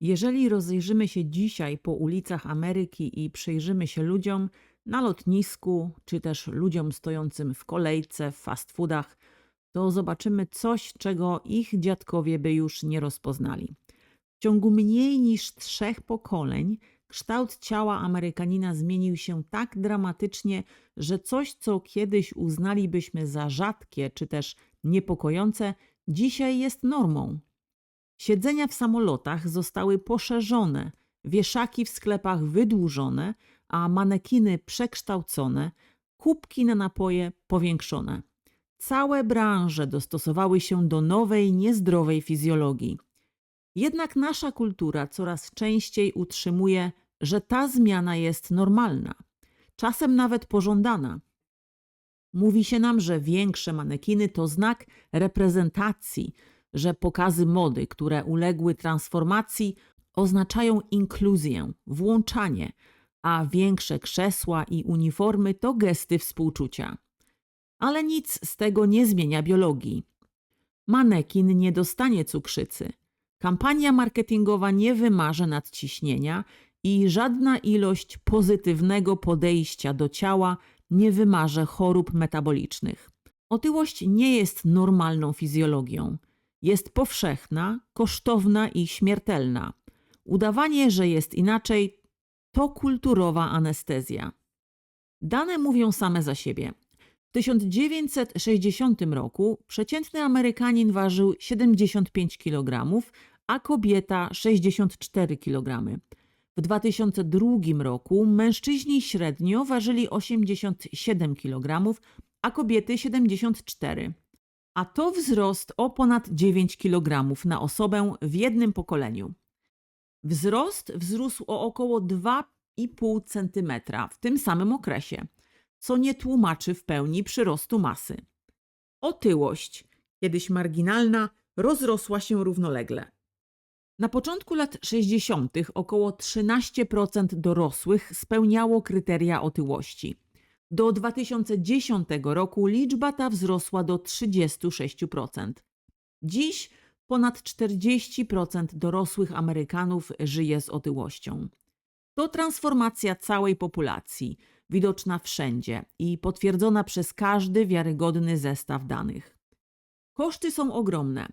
Jeżeli rozejrzymy się dzisiaj po ulicach Ameryki i przyjrzymy się ludziom na lotnisku, czy też ludziom stojącym w kolejce w fast foodach, to zobaczymy coś, czego ich dziadkowie by już nie rozpoznali. W ciągu mniej niż trzech pokoleń kształt ciała Amerykanina zmienił się tak dramatycznie, że coś, co kiedyś uznalibyśmy za rzadkie czy też niepokojące, dzisiaj jest normą. Siedzenia w samolotach zostały poszerzone, wieszaki w sklepach wydłużone, a manekiny przekształcone, kubki na napoje powiększone. Całe branże dostosowały się do nowej, niezdrowej fizjologii. Jednak nasza kultura coraz częściej utrzymuje, że ta zmiana jest normalna, czasem nawet pożądana. Mówi się nam, że większe manekiny to znak reprezentacji, że pokazy mody, które uległy transformacji, oznaczają inkluzję, włączanie, a większe krzesła i uniformy to gesty współczucia. Ale nic z tego nie zmienia biologii. Manekin nie dostanie cukrzycy. Kampania marketingowa nie wymaże nadciśnienia i żadna ilość pozytywnego podejścia do ciała nie wymaże chorób metabolicznych. Otyłość nie jest normalną fizjologią. Jest powszechna, kosztowna i śmiertelna. Udawanie, że jest inaczej, to kulturowa anestezja. Dane mówią same za siebie. W 1960 roku przeciętny Amerykanin ważył 75 kg, a kobieta 64 kg. W 2002 roku mężczyźni średnio ważyli 87 kg, a kobiety 74. A to wzrost o ponad 9 kg na osobę w jednym pokoleniu. Wzrost wzrósł o około 2,5 cm w tym samym okresie, co nie tłumaczy w pełni przyrostu masy. Otyłość, kiedyś marginalna, rozrosła się równolegle. Na początku lat 60. około 13% dorosłych spełniało kryteria otyłości. Do 2010 roku liczba ta wzrosła do 36%. Dziś ponad 40% dorosłych Amerykanów żyje z otyłością. To transformacja całej populacji, widoczna wszędzie i potwierdzona przez każdy wiarygodny zestaw danych. Koszty są ogromne.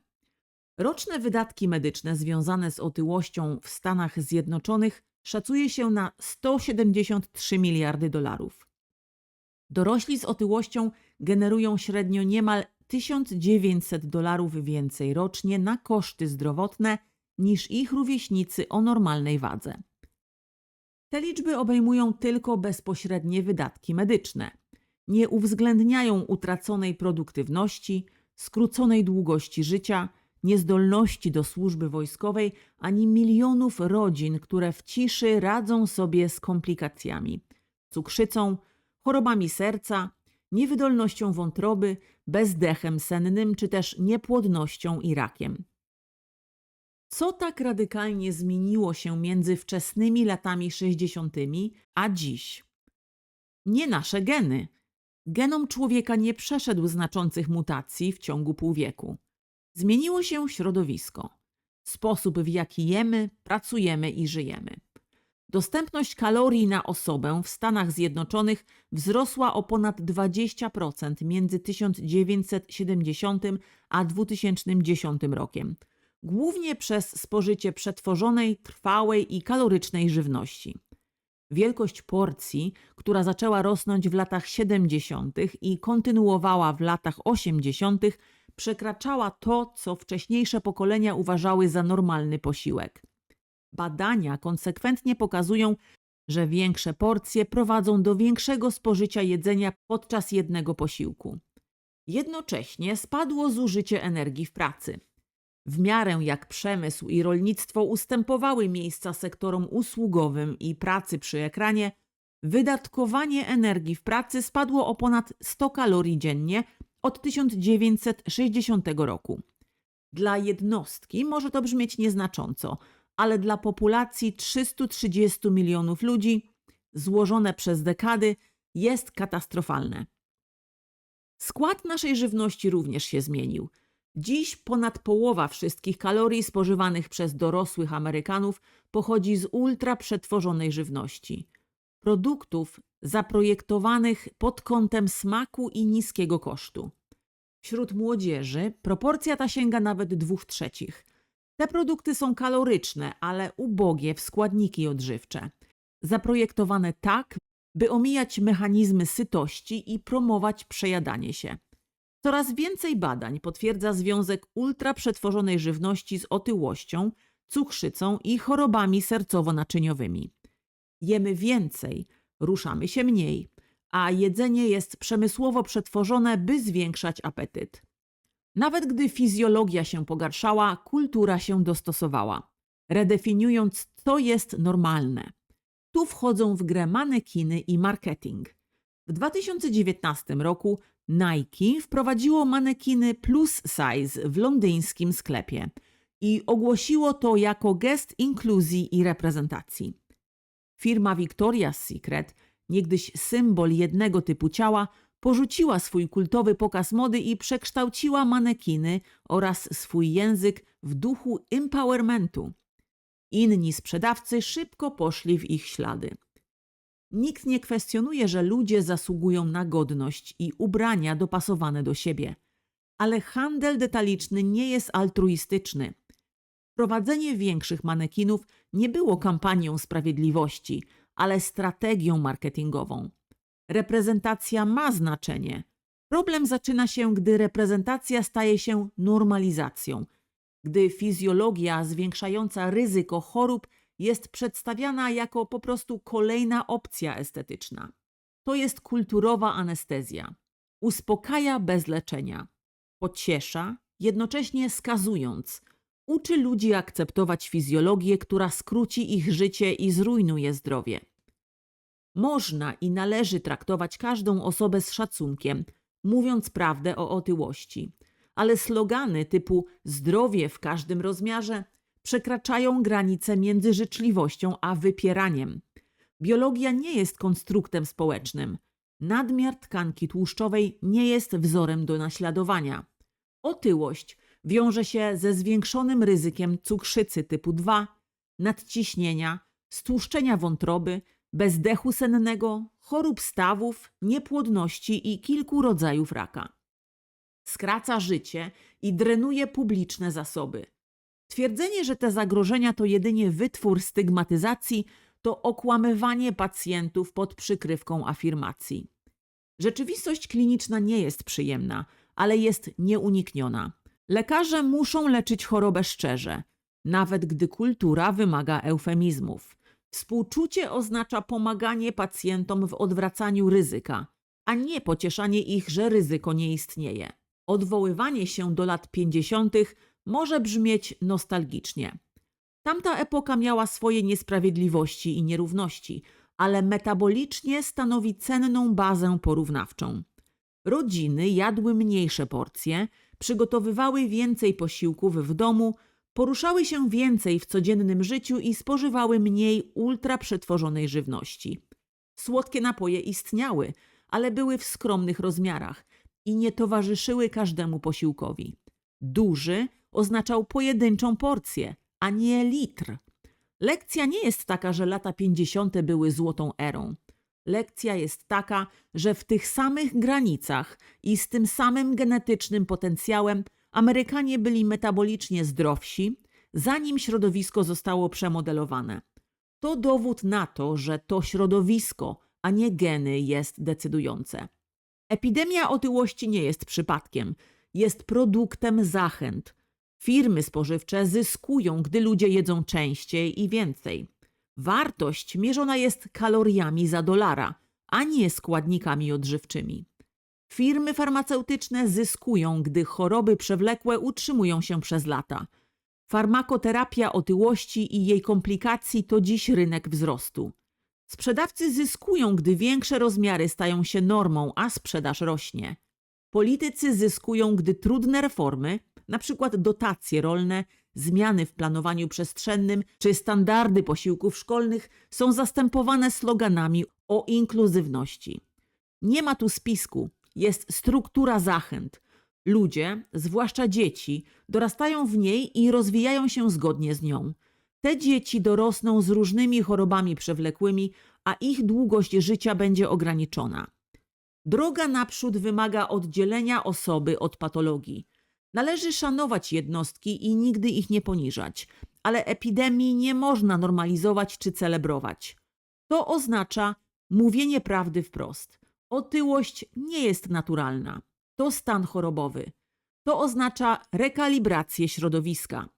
Roczne wydatki medyczne związane z otyłością w Stanach Zjednoczonych szacuje się na 173 miliardy dolarów. Dorośli z otyłością generują średnio niemal 1900 dolarów więcej rocznie na koszty zdrowotne niż ich rówieśnicy o normalnej wadze. Te liczby obejmują tylko bezpośrednie wydatki medyczne. Nie uwzględniają utraconej produktywności, skróconej długości życia, niezdolności do służby wojskowej ani milionów rodzin, które w ciszy radzą sobie z komplikacjami cukrzycą, chorobami serca, niewydolnością wątroby, bezdechem sennym czy też niepłodnością i rakiem. Co tak radykalnie zmieniło się między wczesnymi latami 60. a dziś? Nie nasze geny. Genom człowieka nie przeszedł znaczących mutacji w ciągu pół wieku. Zmieniło się środowisko, sposób w jaki jemy, pracujemy i żyjemy. Dostępność kalorii na osobę w Stanach Zjednoczonych wzrosła o ponad 20% między 1970 a 2010 rokiem, głównie przez spożycie przetworzonej, trwałej i kalorycznej żywności. Wielkość porcji, która zaczęła rosnąć w latach 70. i kontynuowała w latach 80., przekraczała to, co wcześniejsze pokolenia uważały za normalny posiłek. Badania konsekwentnie pokazują, że większe porcje prowadzą do większego spożycia jedzenia podczas jednego posiłku. Jednocześnie spadło zużycie energii w pracy. W miarę jak przemysł i rolnictwo ustępowały miejsca sektorom usługowym i pracy przy ekranie, wydatkowanie energii w pracy spadło o ponad 100 kalorii dziennie od 1960 roku. Dla jednostki może to brzmieć nieznacząco, ale dla populacji 330 milionów ludzi, złożone przez dekady, jest katastrofalne. Skład naszej żywności również się zmienił. Dziś ponad połowa wszystkich kalorii spożywanych przez dorosłych Amerykanów pochodzi z ultra przetworzonej żywności. Produktów zaprojektowanych pod kątem smaku i niskiego kosztu. Wśród młodzieży proporcja ta sięga nawet dwóch trzecich. Te produkty są kaloryczne, ale ubogie w składniki odżywcze. Zaprojektowane tak, by omijać mechanizmy sytości i promować przejadanie się. Coraz więcej badań potwierdza związek ultraprzetworzonej żywności z otyłością, cukrzycą i chorobami sercowo-naczyniowymi. Jemy więcej, ruszamy się mniej, a jedzenie jest przemysłowo przetworzone, by zwiększać apetyt. Nawet gdy fizjologia się pogarszała, kultura się dostosowała, redefiniując, co jest normalne. Tu wchodzą w grę manekiny i marketing. W 2019 roku Nike wprowadziło manekiny plus size w londyńskim sklepie i ogłosiło to jako gest inkluzji i reprezentacji. Firma Victoria's Secret, niegdyś symbol jednego typu ciała, porzuciła swój kultowy pokaz mody i przekształciła manekiny oraz swój język w duchu empowermentu. Inni sprzedawcy szybko poszli w ich ślady. Nikt nie kwestionuje, że ludzie zasługują na godność i ubrania dopasowane do siebie. Ale handel detaliczny nie jest altruistyczny. Wprowadzenie większych manekinów nie było kampanią sprawiedliwości, ale strategią marketingową. Reprezentacja ma znaczenie. Problem zaczyna się, gdy reprezentacja staje się normalizacją, gdy fizjologia zwiększająca ryzyko chorób jest przedstawiana jako po prostu kolejna opcja estetyczna. To jest kulturowa anestezja. Uspokaja bez leczenia. Pociesza, jednocześnie skazując. Uczy ludzi akceptować fizjologię, która skróci ich życie i zrujnuje zdrowie. Można i należy traktować każdą osobę z szacunkiem, mówiąc prawdę o otyłości. Ale slogany typu zdrowie w każdym rozmiarze przekraczają granice między życzliwością a wypieraniem. Biologia nie jest konstruktem społecznym. Nadmiar tkanki tłuszczowej nie jest wzorem do naśladowania. Otyłość wiąże się ze zwiększonym ryzykiem cukrzycy typu 2, nadciśnienia, stłuszczenia wątroby, bezdechu sennego, chorób stawów, niepłodności i kilku rodzajów raka. Skraca życie i drenuje publiczne zasoby. Twierdzenie, że te zagrożenia to jedynie wytwór stygmatyzacji, to okłamywanie pacjentów pod przykrywką afirmacji. Rzeczywistość kliniczna nie jest przyjemna, ale jest nieunikniona. Lekarze muszą leczyć chorobę szczerze, nawet gdy kultura wymaga eufemizmów. Współczucie oznacza pomaganie pacjentom w odwracaniu ryzyka, a nie pocieszanie ich, że ryzyko nie istnieje. Odwoływanie się do lat 50. może brzmieć nostalgicznie. Tamta epoka miała swoje niesprawiedliwości i nierówności, ale metabolicznie stanowi cenną bazę porównawczą. Rodziny jadły mniejsze porcje, przygotowywały więcej posiłków w domu, poruszały się więcej w codziennym życiu i spożywały mniej ultraprzetworzonej żywności. Słodkie napoje istniały, ale były w skromnych rozmiarach i nie towarzyszyły każdemu posiłkowi. Duży oznaczał pojedynczą porcję, a nie litr. Lekcja nie jest taka, że lata 50. były złotą erą. Lekcja jest taka, że w tych samych granicach i z tym samym genetycznym potencjałem Amerykanie byli metabolicznie zdrowsi, zanim środowisko zostało przemodelowane. To dowód na to, że to środowisko, a nie geny jest decydujące. Epidemia otyłości nie jest przypadkiem, jest produktem zachęt. Firmy spożywcze zyskują, gdy ludzie jedzą częściej i więcej. Wartość mierzona jest kaloriami za dolara, a nie składnikami odżywczymi. Firmy farmaceutyczne zyskują, gdy choroby przewlekłe utrzymują się przez lata. Farmakoterapia otyłości i jej komplikacji to dziś rynek wzrostu. Sprzedawcy zyskują, gdy większe rozmiary stają się normą, a sprzedaż rośnie. Politycy zyskują, gdy trudne reformy, np. dotacje rolne, zmiany w planowaniu przestrzennym czy standardy posiłków szkolnych są zastępowane sloganami o inkluzywności. Nie ma tu spisku, jest struktura zachęt. Ludzie, zwłaszcza dzieci, dorastają w niej i rozwijają się zgodnie z nią. Te dzieci dorosną z różnymi chorobami przewlekłymi, a ich długość życia będzie ograniczona. Droga naprzód wymaga oddzielenia osoby od patologii. Należy szanować jednostki i nigdy ich nie poniżać, ale epidemii nie można normalizować czy celebrować. To oznacza mówienie prawdy wprost. Otyłość nie jest naturalna. To stan chorobowy. To oznacza rekalibrację środowiska.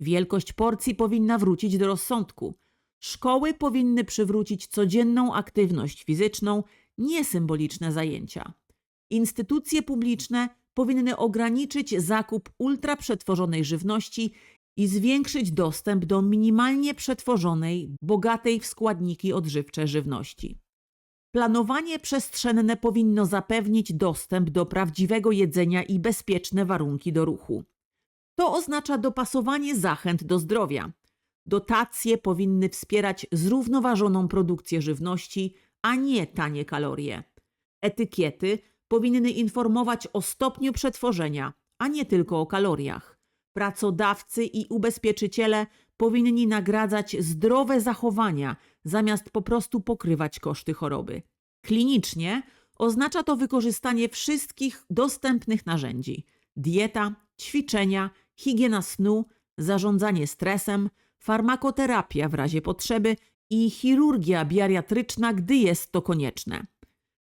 Wielkość porcji powinna wrócić do rozsądku. Szkoły powinny przywrócić codzienną aktywność fizyczną, nie symboliczne zajęcia. Instytucje publiczne powinny ograniczyć zakup ultraprzetworzonej żywności i zwiększyć dostęp do minimalnie przetworzonej, bogatej w składniki odżywcze żywności. Planowanie przestrzenne powinno zapewnić dostęp do prawdziwego jedzenia i bezpieczne warunki do ruchu. To oznacza dopasowanie zachęt do zdrowia. Dotacje powinny wspierać zrównoważoną produkcję żywności, a nie tanie kalorie. Etykiety powinny informować o stopniu przetworzenia, a nie tylko o kaloriach. Pracodawcy i ubezpieczyciele powinni nagradzać zdrowe zachowania, zamiast po prostu pokrywać koszty choroby. Klinicznie oznacza to wykorzystanie wszystkich dostępnych narzędzi: dieta, ćwiczenia, higiena snu, zarządzanie stresem, farmakoterapia w razie potrzeby i chirurgia bariatryczna, gdy jest to konieczne.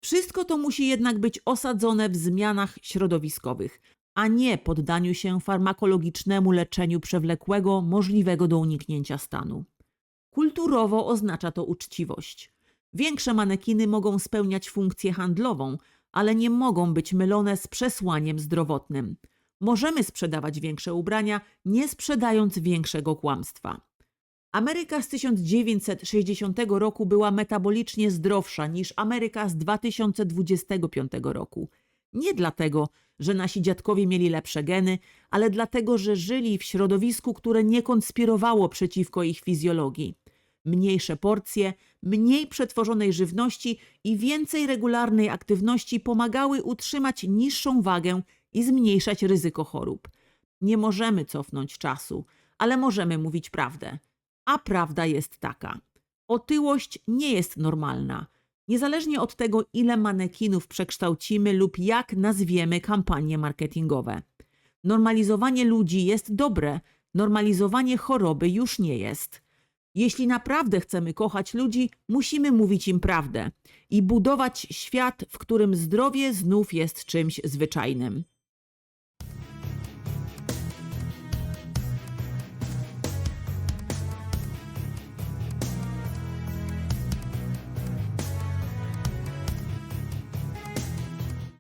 Wszystko to musi jednak być osadzone w zmianach środowiskowych, a nie poddaniu się farmakologicznemu leczeniu przewlekłego, możliwego do uniknięcia stanu. Kulturowo oznacza to uczciwość. Większe manekiny mogą spełniać funkcję handlową, ale nie mogą być mylone z przesłaniem zdrowotnym. Możemy sprzedawać większe ubrania, nie sprzedając większego kłamstwa. Ameryka z 1960 roku była metabolicznie zdrowsza niż Ameryka z 2025 roku. Nie dlatego, że nasi dziadkowie mieli lepsze geny, ale dlatego, że żyli w środowisku, które nie konspirowało przeciwko ich fizjologii. Mniejsze porcje, mniej przetworzonej żywności i więcej regularnej aktywności pomagały utrzymać niższą wagę i zmniejszać ryzyko chorób. Nie możemy cofnąć czasu, ale możemy mówić prawdę. A prawda jest taka: otyłość nie jest normalna. Niezależnie od tego, ile manekinów przekształcimy lub jak nazwiemy kampanie marketingowe. Normalizowanie ludzi jest dobre, normalizowanie choroby już nie jest. Jeśli naprawdę chcemy kochać ludzi, musimy mówić im prawdę i budować świat, w którym zdrowie znów jest czymś zwyczajnym.